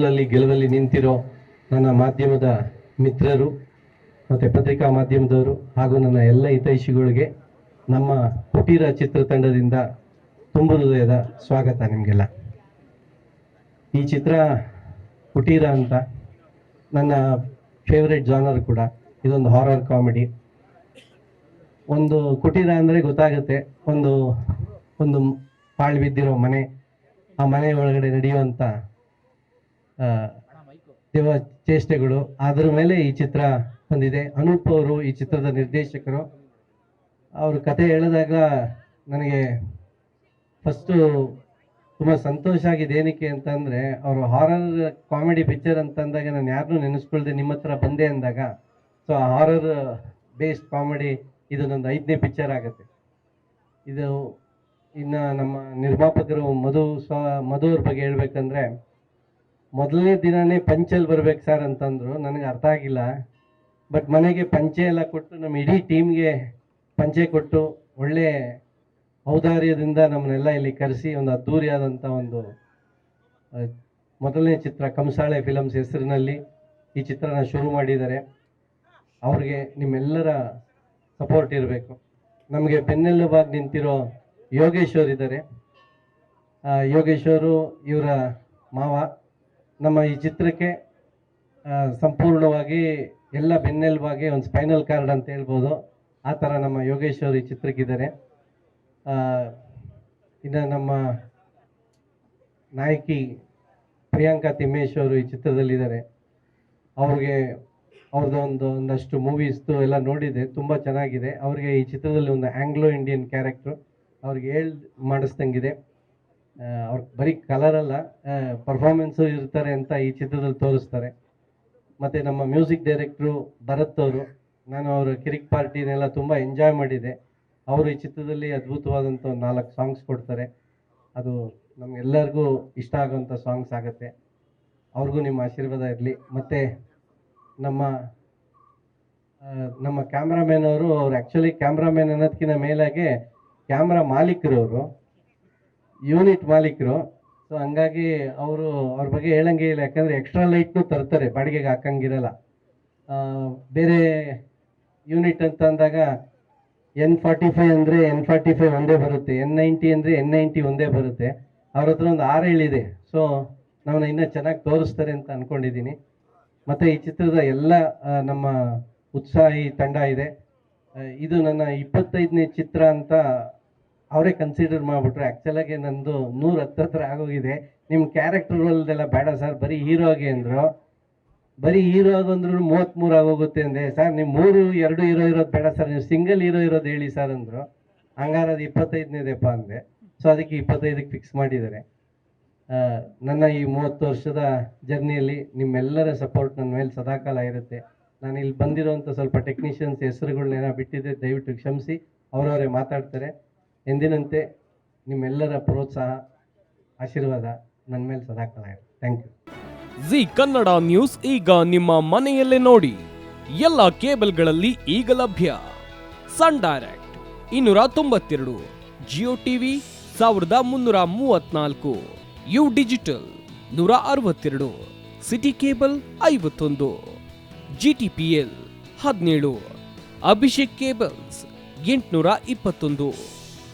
ಸೋಲಲ್ಲಿ ಗೆಲುವಲ್ಲಿ ನಿಂತಿರೋ ನನ್ನ ಮಾಧ್ಯಮದ ಮಿತ್ರರು ಮತ್ತು ಪತ್ರಿಕಾ ಮಾಧ್ಯಮದವರು ಹಾಗೂ ನನ್ನ ಎಲ್ಲ ಹಿತೈಷಿಗಳಿಗೆ ನಮ್ಮ ಕುಟೀರ ಚಿತ್ರತಂಡದಿಂದ ತುಂಬು ಹೃದಯದ ಸ್ವಾಗತ ನಿಮಗೆಲ್ಲ. ಈ ಚಿತ್ರ ಕುಟೀರ ಅಂತ ನನ್ನ ಫೇವ್ರೆಟ್ ಜಾನರ್ ಕೂಡ ಇದೊಂದು ಹಾರರ್ ಕಾಮಿಡಿ ಒಂದು ಕುಟೀರ ಅಂದರೆ ಗೊತ್ತಾಗುತ್ತೆ, ಒಂದು ಒಂದು ಪಾಳು ಬಿದ್ದಿರೋ ಮನೆ, ಆ ಮನೆ ಒಳಗಡೆ ನಡೆಯುವಂಥ ದೇವ ಚೇಷ್ಟೆಗಳು. ಅದರ ಮೇಲೆ ಈ ಚಿತ್ರ ಬಂದಿದೆ. ಅನೂಪ್ ಅವರು ಈ ಚಿತ್ರದ ನಿರ್ದೇಶಕರು. ಅವರು ಕತೆ ಹೇಳಿದಾಗ ನನಗೆ ಫಸ್ಟು ತುಂಬ ಸಂತೋಷ ಆಗಿದೆ. ಏನಕ್ಕೆ ಅಂತಂದರೆ, ಅವರು ಹಾರರ್ ಕಾಮಿಡಿ ಪಿಕ್ಚರ್ ಅಂತಂದಾಗ ನಾನು ಯಾರನ್ನೂ ನೆನೆಸ್ಕೊಳ್ದೆ ನಿಮ್ಮ ಹತ್ರ ಬಂದೆ ಅಂದಾಗ ಸೊ ಆ ಹಾರರ್ ಬೇಸ್ಡ್ ಕಾಮಿಡಿ ಇದು ನಂದು ಐದನೇ ಪಿಕ್ಚರ್ ಆಗುತ್ತೆ. ಇದು ಇನ್ನು ನಮ್ಮ ನಿರ್ಮಾಪಕರು ಮಧು ಸ್ವ, ಮಧು ಅವ್ರ ಬಗ್ಗೆ ಹೇಳ್ಬೇಕಂದ್ರೆ ಮೊದಲನೇ ದಿನನೇ ಪಂಚಲ್ಲಿ ಬರ್ಬೇಕು ಸರ್ ಅಂತಂದ್ರು. ನನಗೆ ಅರ್ಥ ಆಗಿಲ್ಲ. ಬಟ್ ಮನೆಗೆ ಪಂಚೆ ಎಲ್ಲ ಕೊಟ್ಟು ನಮ್ಮ ಇಡೀ ಟೀಮ್ಗೆ ಪಂಚೆ ಕೊಟ್ಟು ಒಳ್ಳೆ ಔದಾರ್ಯದಿಂದ ನಮ್ಮನ್ನೆಲ್ಲ ಇಲ್ಲಿ ಕರೆಸಿ ಒಂದು ಅದ್ಧೂರಿಯಾದಂಥ ಒಂದು ಮೊದಲನೇ ಚಿತ್ರ ಕಂಸಾಳೆ ಫಿಲಮ್ಸ್ ಹೆಸರಿನಲ್ಲಿ ಈ ಚಿತ್ರನ ಶುರು ಮಾಡಿದ್ದಾರೆ. ಅವ್ರಿಗೆ ನಿಮ್ಮೆಲ್ಲರ ಸಪೋರ್ಟ್ ಇರಬೇಕು. ನಮಗೆ ಬೆನ್ನೆಲುಬಾಗಿ ನಿಂತಿರೋ ಯೋಗೇಶ್ವರ್ ಇದ್ದಾರೆ. ಯೋಗೇಶ್ವರು ಇವರ ಮಾವ. ನಮ್ಮ ಈ ಚಿತ್ರಕ್ಕೆ ಸಂಪೂರ್ಣವಾಗಿ ಎಲ್ಲ ಬೆನ್ನೆಲುಬಾಗಿ ಒಂದು ಸ್ಪೈನಲ್ ಕಾರ್ಡ್ ಅಂತ ಹೇಳ್ಬೋದು. ಆ ಥರ ನಮ್ಮ ಯೋಗೇಶ್ವರ್ ಈ ಚಿತ್ರಕ್ಕಿದ್ದಾರೆ. ಇನ್ನು ನಮ್ಮ ನಾಯಕಿ ಪ್ರಿಯಾಂಕಾ ತಿಮ್ಮೇಶ್ ಅವರು ಈ ಚಿತ್ರದಲ್ಲಿದ್ದಾರೆ. ಅವ್ರಿಗೆ ಅವ್ರದ್ದು ಒಂದು, ಒಂದಷ್ಟು ಮೂವೀಸ್ದು ಎಲ್ಲ ನೋಡಿದೆ ತುಂಬ ಚೆನ್ನಾಗಿದೆ. ಅವ್ರಿಗೆ ಈ ಚಿತ್ರದಲ್ಲಿ ಒಂದು ಆಂಗ್ಲೋ ಇಂಡಿಯನ್ ಕ್ಯಾರೆಕ್ಟ್ರು ಅವ್ರಿಗೆ ಹೇಳ್ ಮಾಡಿಸ್ದಂಗಿದೆ. ಅವ್ರ ಬರೀ ಕಲರಲ್ಲ ಪರ್ಫಾರ್ಮೆನ್ಸು ಇರ್ತಾರೆ ಅಂತ ಈ ಚಿತ್ರದಲ್ಲಿ ತೋರಿಸ್ತಾರೆ. ಮತ್ತು ನಮ್ಮ ಮ್ಯೂಸಿಕ್ ಡೈರೆಕ್ಟ್ರು ಭರತ್ ಅವರು, ನಾನು ಅವರ ಕಿರಿಕ್ ಪಾರ್ಟಿನೆಲ್ಲ ತುಂಬ ಎಂಜಾಯ್ ಮಾಡಿದೆ. ಅವರು ಈ ಚಿತ್ರದಲ್ಲಿ ಅದ್ಭುತವಾದಂಥ ಒಂದು ನಾಲ್ಕು ಸಾಂಗ್ಸ್ ಕೊಡ್ತಾರೆ. ಅದು ನಮಗೆಲ್ಲರಿಗೂ ಇಷ್ಟ ಆಗುವಂಥ ಸಾಂಗ್ಸ್ ಆಗುತ್ತೆ. ಅವ್ರಿಗೂ ನಿಮ್ಮ ಆಶೀರ್ವಾದ ಇರಲಿ. ಮತ್ತು ನಮ್ಮ ನಮ್ಮ ಕ್ಯಾಮ್ರಾಮ್ಯಾನ್ ಅವರು, ಅವ್ರು ಆ್ಯಕ್ಚುಲಿ ಕ್ಯಾಮ್ರಾಮ್ಯಾನ್ ಅನ್ನೋದಕ್ಕಿಂತ ಮೇಲಾಗೆ ಕ್ಯಾಮ್ರಾ ಮಾಲೀಕರು ಅವರು ಯೂನಿಟ್ ಮಾಲೀಕರು. ಸೊ ಹಂಗಾಗಿ ಅವರು ಅವ್ರ ಬಗ್ಗೆ ಹೇಳಂಗೆ ಇಲ್ಲ. ಯಾಕಂದರೆ ಎಕ್ಸ್ಟ್ರಾ ಲೈಟ್ನು ತರ್ತಾರೆ, ಬಾಡಿಗೆಗೆ ಹಾಕಂಗಿರಲ್ಲ. ಬೇರೆ ಯೂನಿಟ್ ಅಂತ ಅಂದಾಗ ಎನ್ ಫಾರ್ಟಿ ಫೈವ್ ಅಂದರೆ ಎನ್ ಫಾರ್ಟಿ ಫೈವ್ ಒಂದೇ ಬರುತ್ತೆ. ಎನ್ ನೈಂಟಿ ಅಂದರೆ ಎನ್ ನೈಂಟಿ ಒಂದೇ ಬರುತ್ತೆ. ಅವ್ರ ಹತ್ರ ಒಂದು ಆರು ಹೇಳಿದೆ. ಸೊ ನಾವು ಇನ್ನೂ ಚೆನ್ನಾಗಿ ತೋರಿಸ್ತಾರೆ ಅಂತ ಅಂದ್ಕೊಂಡಿದ್ದೀನಿ ಮತ್ತು ಈ ಚಿತ್ರದ ಎಲ್ಲ ನಮ್ಮ ಉತ್ಸಾಹಿ ತಂಡ ಇದೆ. ಇದು ನನ್ನ ಇಪ್ಪತ್ತೈದನೇ ಚಿತ್ರ ಅಂತ ಅವರೇ ಕನ್ಸಿಡರ್ ಮಾಡಿಬಿಟ್ರು. ಆ್ಯಕ್ಚುಲಾಗಿ ನಂದು ಹತ್ತು ಹತ್ತತ್ರ ಆಗೋಗಿದೆ. ನಿಮ್ಮ ಕ್ಯಾರೆಕ್ಟರ್ ರೋಲ್ದೆಲ್ಲ ಬೇಡ ಸರ್ ಬರೀ ಹೀರೋಗೆ ಅಂದರು. ಬರೀ ಹೀರೋ ಆಗಂದ್ರು ಮೂವತ್ತ್ಮೂರು ಆಗೋಗುತ್ತೆ ಅಂದೆ. ಸರ್ ನಿಮ್ಮ ಮೂರು, ಎರಡು ಹೀರೋ ಇರೋದು ಬೇಡ ಸರ್ ನೀವು ಸಿಂಗಲ್ ಹೀರೋ ಇರೋದು ಹೇಳಿ ಸರ್ ಅಂದರು. ಹಂಗಾರೆ ಅದು ಇಪ್ಪತ್ತೈದನೇದೇಪ್ಪ ಅಂದೆ. ಸೊ ಅದಕ್ಕೆ ಇಪ್ಪತ್ತೈದಕ್ಕೆ ಫಿಕ್ಸ್ ಮಾಡಿದ್ದಾರೆ. ನನ್ನ ಈ ಮೂವತ್ತು ವರ್ಷದ ಜರ್ನಿಯಲ್ಲಿ ನಿಮ್ಮೆಲ್ಲರ ಸಪೋರ್ಟ್ ನನ್ನ ಮೇಲೆ ಸದಾಕಾಲ ಇರುತ್ತೆ. ನಾನು ಇಲ್ಲಿ ಬಂದಿರೋವಂಥ ಸ್ವಲ್ಪ ಟೆಕ್ನಿಷಿಯನ್ಸ್ ಹೆಸರುಗಳನ್ನೇನೋ ಬಿಟ್ಟಿದ್ದೆ ದಯವಿಟ್ಟು ಕ್ಷಮಿಸಿ. ಅವರವರೇ ಮಾತಾಡ್ತಾರೆ. ಎಂದಿನಂತೆ ನಿಮ್ಮೆಲ್ಲರ ಪ್ರೋತ್ಸಾಹ, ಆಶೀರ್ವಾದ ನನ್ನ ಮೇಲೆ ಸದಾ ಕಾಲ thank you Zee Kannada news ಈಗ ನಿಮ್ಮ ಮನೆಯಲ್ಲೇ ನೋಡಿ. ಎಲ್ಲ ಕೇಬಲ್ಗಳಲ್ಲಿ ಈಗ ಲಭ್ಯ. ಸನ್ ಡೈರೆಕ್ಟ್ ಇನ್ನೂರ ತೊಂಬತ್ತೆರಡು, ಜಿಯೋ ಟಿವಿ ಸಾವಿರದ ಮುನ್ನೂರ ಮೂವತ್ನಾಲ್ಕು, ಯು ಡಿಜಿಟಲ್ ನೂರ ಅರವತ್ತೆರಡು, ಸಿಟಿ ಕೇಬಲ್ ಐವತ್ತೊಂದು ಜಿ ಟಿ ಪಿ ಎಲ್ ಹದಿನೇಳು, ಅಭಿಷೇಕ್ ಕೇಬಲ್ಸ್ ಎಂಟುನೂರ ಇಪ್ಪತ್ತೊಂದು.